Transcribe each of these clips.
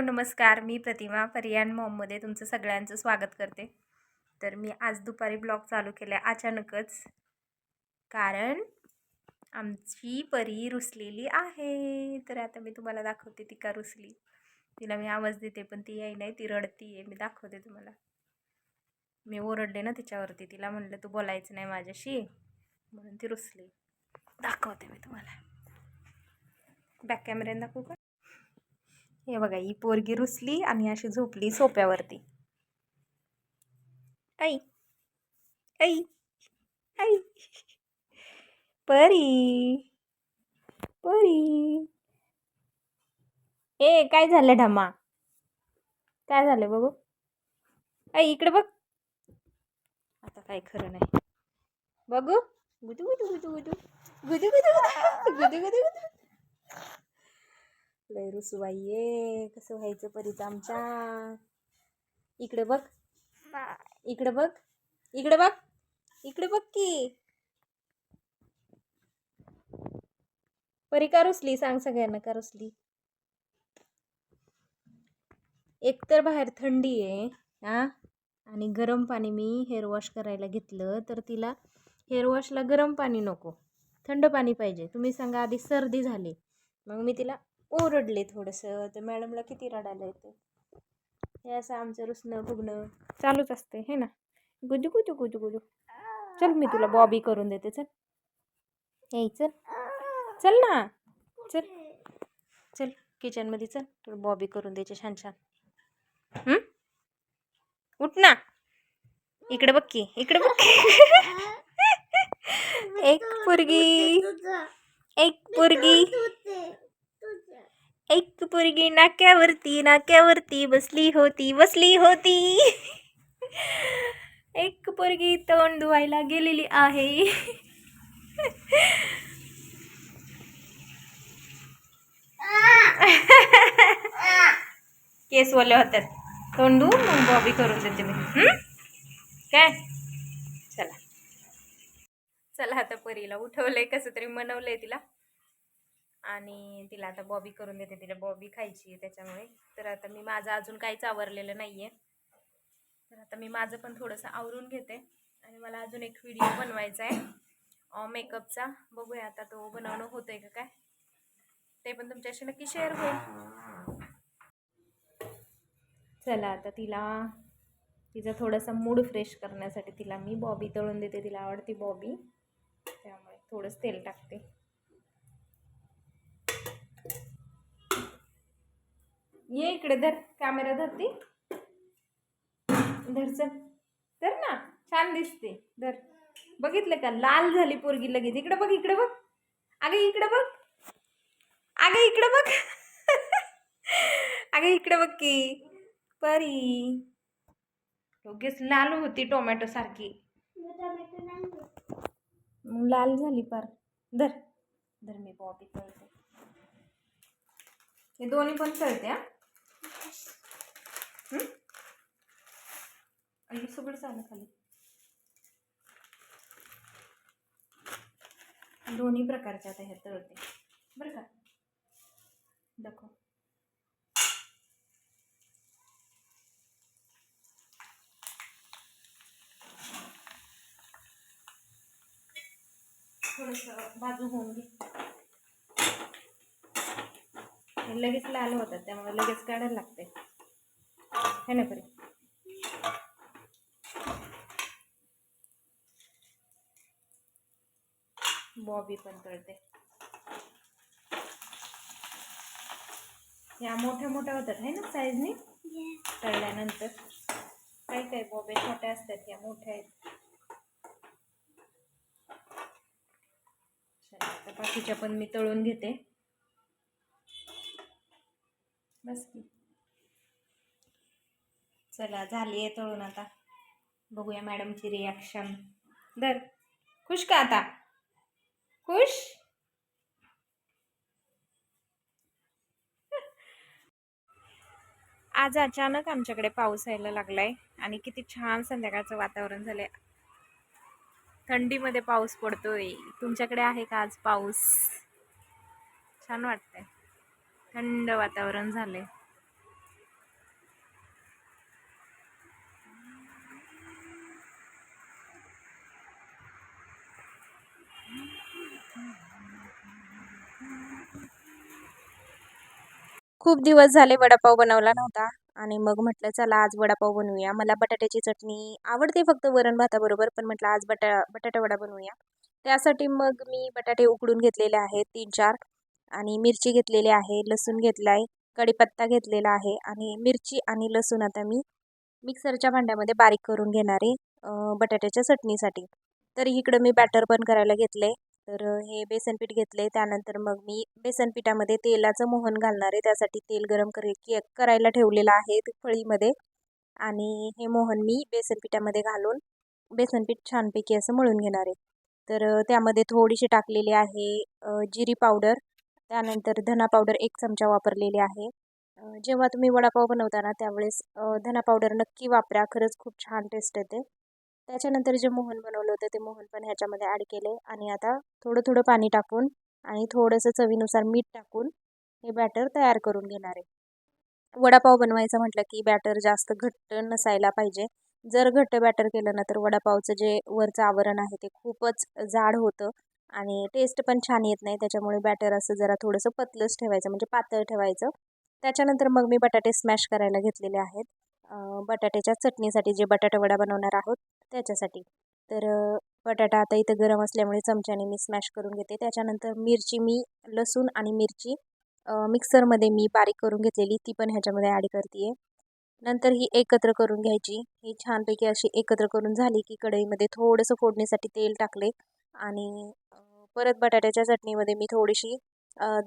Hello नमस्कार. मी प्रतिमा परियान मॉममध्ये तुमचं सगळ्यांचं स्वागत करते. तर मी आज दुपारी ब्लॉग चालू केला आहे अचानकच. कारण आमची परी रुसलेली आहे. तर आता मी तुम्हाला दाखवते ती का रुसली. तिला मी आवाज देते पण ती याय नाही ती रडती आहे मी दाखवते तुम्हाला. मी ओरडले ना तिच्यावरती. तिला म्हणलं तू बोलायचं नाही माझ्याशी. म्हणून ती रुसली. दाखवते मी तुम्हाला. बॅक कॅमेऱ्याने दाखवू का? हे बघा ही पोरगी रुसली आणि अशी झोपली सोप्यावरती. आई आई आई. परी परी. ए काय झालं ढमा? काय झालं बघू? आई इकडे बघ. आता काय खरं नाही. बघू. गुदू गुदू गुदू गुदू. गुदू गुदू गुदू. गुदू गुदू गुदू. लय रुसुबाई ये कसं व्हायचं परीत आमच्या? इकडे बघ. इकडे बघ. इकडे बघ. इकडे बघ की. परी का रुसली? सांग सगळ्यांना का रुसली? एकतर बाहेर थंडी आहे हा? आणि गरम पाणी मी हेअर वॉश करायला घेतलं तर तिला हेअर वॉशला गरम पाणी नको. थंड पाणी पाहिजे. तुम्ही सांगा आधी सर्दी झाली. मग मी तिला ओरडले थोडंसं. तर मॅडमला किती रडायला येतं? हे असं आमचं रुसणं फुगणं चालूच असते हे ना? गुजू गुजू गुजू गुजू चल मी तुला बॉबी करून देते चल. याय चल. चल ना. चल. चल किचनमध्ये चल. तुला बॉबी करून द्यायचे छान छान? उठ ना. इकडे बघ की इकडे बघ. एक पोरगी. एक पोरगी. एक पोरगी नाक्यावरती नाक्यावरती बसली होती बसली होती. एक पोरगी तोंड धुवायला गेलेली आहे. केस ओले होतात तोंड धुवून मग बॉबी करून देते मी. काय? चला. चला आता परीला उठवलंय कसं तरी मनवलंय तिला. आणि तिला आता बॉबी करून देते तिला बॉबी खायची आहे त्याच्यामुळे. तर आता मी माझं अजून काहीच आवरलेलं नाही आहे तर आता मी माझं पण थोडंसं आवरून घेते. आणि मला अजून एक व्हिडिओ बनवायचा आहे. मेकअपचा. बघूया आता तो बनवणं होतंय का काय? ते पण तुमच्याशी नक्की शेअर होईल. चला आता तिला तिचा थोडासा मूड फ्रेश करण्यासाठी तिला मी बॉबी तळून देते. तिला आवडती बॉबी. त्यामुळे थोडंसं तेल टाकते. ये इकडे धर कॅमेरा धरती. धरच धर ना छान दिसते. धर. बघितलं का? लाल झाली पोरगी लगेच. इकडे बघ इकडे बघ. अगे इकडे बघ. अगे इकडे बघ. अगे इकडे बघ की. परी. योग्यच लाल होती टोमॅटो सारखी. मग लाल झाली पार. धर. धर मी बॉबी तळते हे दोन्ही पण तळते हा? आणि सगळं चालू खाली. दोन्ही प्रकारच्या आता ह्या तळते. बरं का? दाखव. थोडंसं बाजू होऊन घे. हे लगेच लाल होतात त्यामुळे लगेच काढायला लागते है ना परी? बॉबी पण तळते. या मोठ्या मोठ्या होतात है ना साईजनी तळल्यानंतर. काही काही बॉबे छोट्या असतात या मोठ्या आहेत? बाकीच्या पण मी तळून घेते. बस की. चला झाली आहे तळून आता. बघूया मॅडमची रिॲक्शन दर खुश का आता? खुश? आज अचानक आमच्याकडे पाऊस यायला लागलाय आणि किती छान संध्याकाळचं वातावरण झालंय. थंडीमध्ये पाऊस पडतोय. तुमच्याकडे आहे का आज पाऊस? छान वाटतंय. थंड वातावरण झालंय. खूप दिवस झाले वडापाव बनवला नव्हता आणि मग म्हटलं चला आज वडापाव बनवूया. मला बटाट्याची चटणी आवडते फक्त वरण भाताबरोबर पण म्हटलं आज बटा बटाटा वडा बनवूया. त्यासाठी मग मी बटाटे उकडून घेतलेले आहेत तीन चार आणि मिरची घेतलेली आहे लसूण घेतला आहे कढीपत्ता घेतलेला आहे आणि मिरची आणि लसूण आता मी मिक्सरच्या भांड्यामध्ये बारीक करून घेणार आहे बटाट्याच्या चटणीसाठी. तर इकडं मी बॅटर पण करायला घेतले तर हे बेसन पीठ आहे त्यानंतर मग मी बेसन पिठामध्ये तेलाचं मोहन घालणार आहे. त्यासाठी तेल गरम करे के करायला ठेवलेलं आहे फळीमध्ये. आणि हे मोहन मी बेसन पिठामध्ये घालून बेसन पीठ छानपैकी असं मळून घेणार आहे. तर त्यामध्ये थोडीशी टाकलेली आहे जिरी पावडर. त्यानंतर धना पावडर एक चमचा वापरलेली आहे. जेव्हा तुम्ही वडापाव बनवताना त्यावेळेस धना पावडर नक्की वापरा. खरंच खूप छान टेस्ट येते. त्याच्यानंतर जे मोहन बनवलं होतं ते मोहन पण ह्याच्यामध्ये ॲड केले. आणि आता थोडं थोडं पाणी टाकून आणि थोडंसं चवीनुसार मीठ टाकून हे बॅटर तयार करून घेणार आहे. वडापाव बनवायचं म्हटलं की बॅटर जास्त घट्ट नसायला पाहिजे. जर घट्ट बॅटर केलं ना तर वडापावचं जे वरचं आवरण आहे ते खूपच जाड होतं. आणि टेस्ट पण छान येत नाही. त्याच्यामुळे बॅटर असं जरा थोडंसं पतलंच ठेवायचं म्हणजे पातळ ठेवायचं. त्याच्यानंतर मग मी बटाटे स्मॅश करायला घेतलेले आहेत. बटाट्याच्या चटणीसाठी जे बटाटा वडा बनवणार आहोत त्याच्यासाठी. तर बटाटा आता इथं गरम असल्यामुळे चमच्याने मी स्मॅश करून घेते. त्याच्यानंतर मिरची मी लसूण आणि मिरची मिक्सरमध्ये मी बारीक करून घेतलेली ती पण ह्याच्यामध्ये ॲड करते नंतर ही एकत्र करून घ्यायची. ही छानपैकी अशी एकत्र करून झाली की कढईमध्ये थोडंसं फोडणीसाठी तेल टाकले. आणि परत बटाट्याच्या चटणीमध्ये मी थोडीशी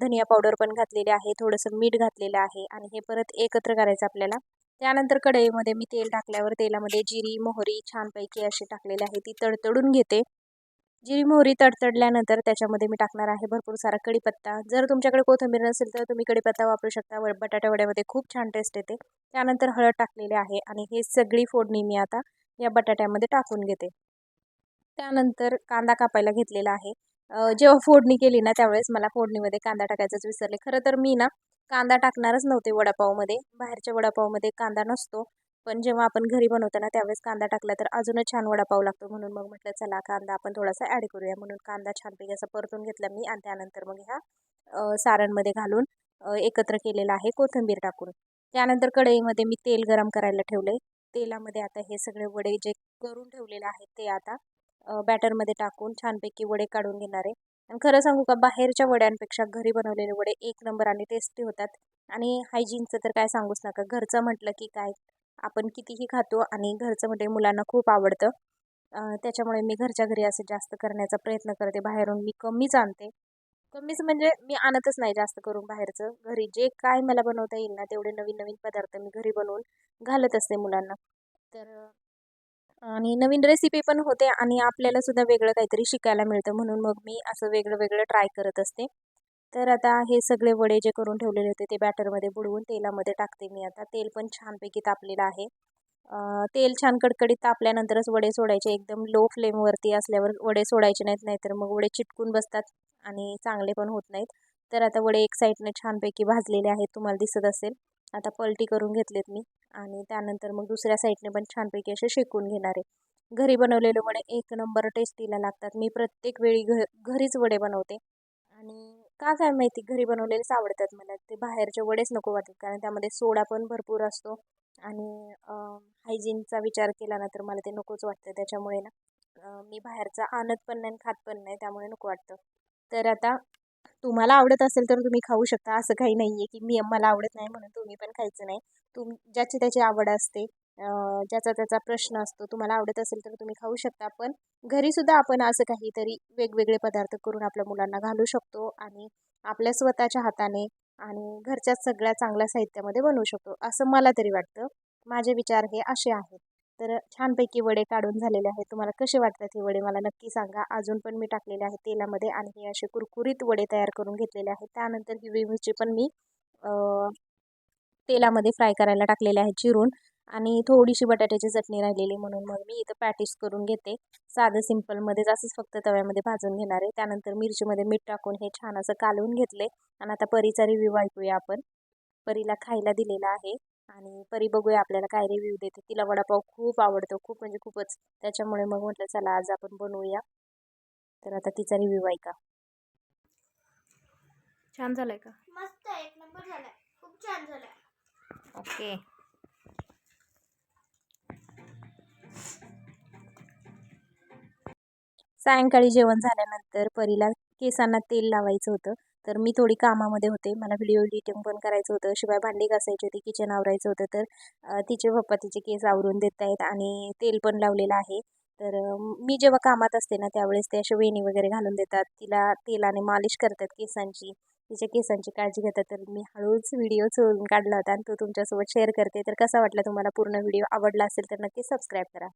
धनिया पावडर पण घातलेली आहे थोडंसं मीठ घातलेलं आहे आणि हे परत एकत्र करायचं आपल्याला. त्यानंतर कढईमध्ये मी तेल टाकल्यावर तेलामध्ये जिरी मोहरी छानपैकी अशी टाकलेली आहे ती तडतडून घेते. जिरी मोहरी तडतडल्यानंतर त्याच्यामध्ये मी टाकणार आहे भरपूर सारा कढीपत्ता. जर तुमच्याकडे कोथिंबीर नसेल तर तुम्ही कढीपत्ता वापरू शकता व बटाटा वड्यामध्ये खूप छान टेस्ट येते. त्यानंतर हळद टाकलेली आहे आणि हे सगळी फोडणी मी आता या बटाट्यामध्ये टाकून घेते. त्यानंतर कांदा कापायला घेतलेला आहे. जेव्हा फोडणी केली ना त्यावेळेस मला फोडणीमध्ये कांदा टाकायचंच विसरले. खरं तर मी ना कांदा टाकणारच नव्हते वडापावमध्ये. बाहेरच्या वडापावमध्ये कांदा नसतो. पण जेव्हा आपण घरी बनवतो ना त्यावेळेस कांदा टाकला तर अजूनच छान वडापाव लागतो. म्हणून मग म्हटलं चला कांदा आपण थोडासा ॲड करूया. म्हणून कांदा छानपैकी असं परतून घेतला मी आणि त्यानंतर मग ह्या सारणमध्ये घालून एकत्र केलेला आहे कोथिंबीर टाकून. त्यानंतर कढईमध्ये मी तेल गरम करायला ठेवले तेलामध्ये आता हे सगळे वडे जे करून ठेवलेले आहेत ते आता बॅटरमध्ये टाकून छानपैकी वडे काढून घेणार आहे. आणि खरं सांगू का बाहेरच्या वड्यांपेक्षा घरी बनवलेले वडे एक नंबर आणि टेस्टी होतात. आणि हायजीनचं तर काय सांगूच नका घरचं म्हटलं की काय आपण कितीही खातो आणि घरचं म्हणजे मुलांना खूप आवडतं. त्याच्यामुळे मी घरच्या घरी असं जास्त करण्याचा प्रयत्न करते. बाहेरून मी कमीच आणते. कमीच म्हणजे मी आणतच नाही जास्त करून बाहेरचं. घरी जे काय मला बनवता येईल ना तेवढे नवीन नवीन पदार्थ मी घरी बनवून घालत असते मुलांना. तर आणि नवीन रेसिपी पण होते आणि आपल्याला सुद्धा वेगळं काहीतरी शिकायला मिळतं. म्हणून मग मी असं वेगळं वेगळं ट्राय करत असते. तर आता हे सगळे वडे जे करून ठेवलेले होते ते बॅटरमध्ये बुडवून तेलामध्ये टाकते मी आता. तेल पण छानपैकी तापलेलं आहे. तेल छान कडकडीत तापल्यानंतरच वडे सोडायचे. एकदम लो फ्लेमवरती असल्यावर वडे सोडायचे नाहीत नाहीतर मग वडे चिटकून बसतात आणि चांगले पण होत नाहीत. तर आता वडे एक साईडनं छानपैकी भाजलेले आहेत तुम्हाला दिसत असेल. आता पलटी करून घेतलेत मी. आणि त्यानंतर मग दुसऱ्या साईडने पण छानपैकी असे शेकून घेणार आहे. घरी बनवलेले वडे एक नंबर टेस्टीला लागतात. मी प्रत्येक वेळी घ घरीच वडे बनवते. आणि का काय माहिती घरी बनवलेलेच आवडतात मला. ते बाहेरचे वडेच नको वाटतात कारण त्यामध्ये सोडा पण भरपूर असतो. आणि हायजीनचा विचार केला ना तर मला ते नकोच वाटतं. त्याच्यामुळे ना मी बाहेरचा आणत पण नाही आणि खात पण नाही त्यामुळे नको वाटतं. तर आता तुम्हाला आवडत असेल तर तुम्ही खाऊ शकता. असं काही नाही आहे की मी मला आवडत नाही म्हणून तुम्ही पण खायचं नाही. तुम ज्याची त्याची आवड असते ज्याचा त्याचा प्रश्न असतो तुम्हाला आवडत असेल तर तुम्ही खाऊ शकता. पण घरीसुद्धा आपण असं काहीतरी वेगवेगळे पदार्थ करून आपल्या मुलांना घालू शकतो आणि आपल्या स्वतःच्या हाताने आणि घरच्या सगळ्या चांगल्या साहित्यामध्ये बनवू शकतो. असं मला तरी वाटतं. माझे विचार हे असे आहेत. तर छानपैकी वडे काढून झालेले आहेत. तुम्हाला कसे वाटतात हे वडे मला नक्की सांगा. अजून पण मी टाकलेले आहे तेलामध्ये आणि हे असे कुरकुरीत वडे तयार करून घेतलेले आहेत. त्यानंतर हिरवी मिरची पण मी तेलामध्ये फ्राय करायला टाकलेले आहेत चिरून. आणि थोडीशी बटाट्याची चटणी राहिलेली म्हणून मग मी इथं पॅटीस करून घेते. साधं सिम्पलमध्ये असंच फक्त तव्यामध्ये भाजून घेणार आहे. त्यानंतर मिरचीमध्ये मीठ टाकून हे छान असं कालवून घेतले. आणि आता परीचा रिव्ह्यू ऐकूया आपण. परीला खायला दिलेला आहे. आणि परी बघूया आपल्याला काय रिव्ह्यू देते. तिला वडापाव खूप आवडतो खूप म्हणजे खूपच. त्याच्यामुळे मग म्हटलं चला आज आपण बनवूया. तर आता तिचा रिव्ह्यू ऐका. छान झालाय का? मस्त एक नंबर झालाय खूप छान झालाय ओके. सायंकाळी जेवण झाल्यानंतर परीला केसांना तेल लावायचं होतं. तर मी थोडी कामामध्ये होते. मला व्हिडिओ एडिटिंग पण करायचं होतं. शिवाय भांडी घासायची होती किचन आवरायचं होतं. तर तिचे पप्पा तिचे केस आवरून देत आहेत आणि तेल पण लावलेलं आहे. तर मी जेव्हा कामात असते ना त्यावेळेस ते असे वेणी वगैरे घालून देतात. तिला तेलाने मालिश करतात केसांची तिच्या केसांची काळजी घेतात. तर मी हळूच व्हिडिओ चोरून काढला होता आणि तो तुमच्यासोबत शेअर करते. तर कसा वाटला तुम्हाला पूर्ण व्हिडिओ आवडला असेल तर नक्की सबस्क्राईब करा.